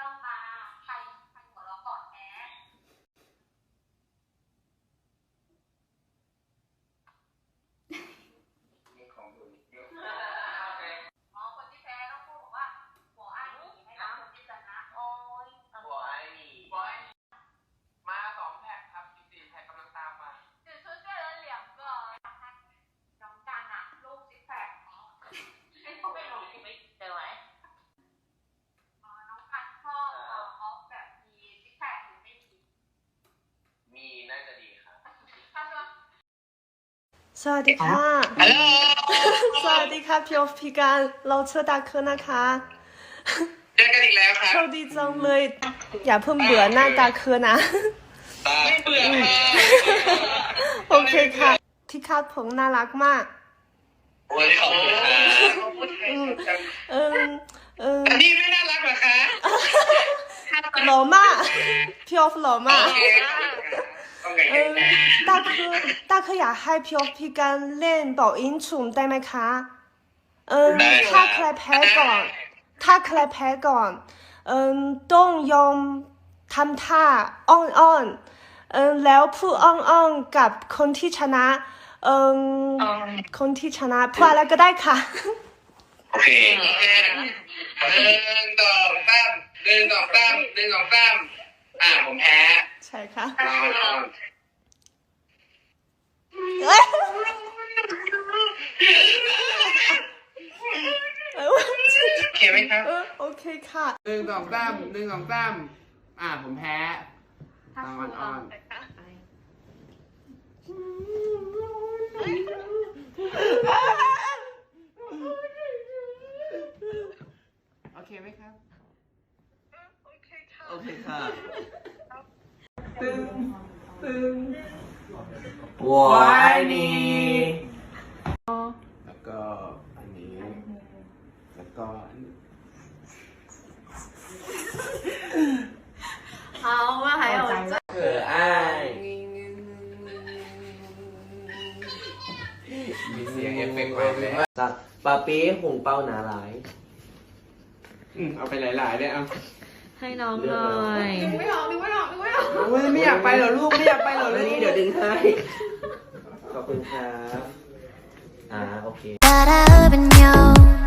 ต้อ สวัสดีค่ะ ฮัลโหล สวัสดีค่ะพี่ออฟพี่การเราเชื่อดาเคอนะคะเจอกันอีกแล้วครับโชคดีจังเลย อย่าเพิ่งเบื่อหน้าดาเคอนะ ไม่เบื่อค่ะโอเคค่ะ ที่คาดผมน่ารักมาก โอ้ยขอบคุณค่ะอืมเออเอออันนี้ไม่น่ารักเหรอคะหล่อมากพี่ออฟหล่อมาก โอเคต้องไง เอ กัน อ นะ 大科大科อยากให้พี่ออฟพี่การเล่นเป่าอินฉุมได้ไหมคะเออถ้าใครแพ้ก่อน ถ้าใครแพ้ก่อนเออต้องยอมทำท่าอ้อนอ้อนๆเออแล้วพูดอ้อนอ้อนๆกับคนที่ชนะเออคนที่ชนะพูดอะไรก็ได้ค่ะ โอเคโอเคหนึ่งสองสามหนึ่งสองสามหนึ่งสองสามอ่าผมแพ้ ใช่ค่ะเอาเอาเอ้ยเออโอเคไหมครับเออโอเคค่ะหนึ่งสองสามหนึ่งสองสามอ่าผมแพ้ตามอ่อนอ่อนโอเคไหมครับ โอเคค่ะ โอเคค่ะ ตึงตึง我爱你แล้วก็อันนี้ แล้วก็อันนี้ 好，我们还有这可爱มีเสียงเอฟเฟกต์มาแล้ว จากปาเป้หงเป้าหนาหลาย อืมเอาไปหลายๆด้วยเอา ให้น้องหน่อย อก โอ้ยไม่อยากไปเหรอลูกไม่อยากไปเหรอวันลูนี้กเดี๋ยวดึงให้ ขอบคุณครับ อ่า โอเค따라 urban yo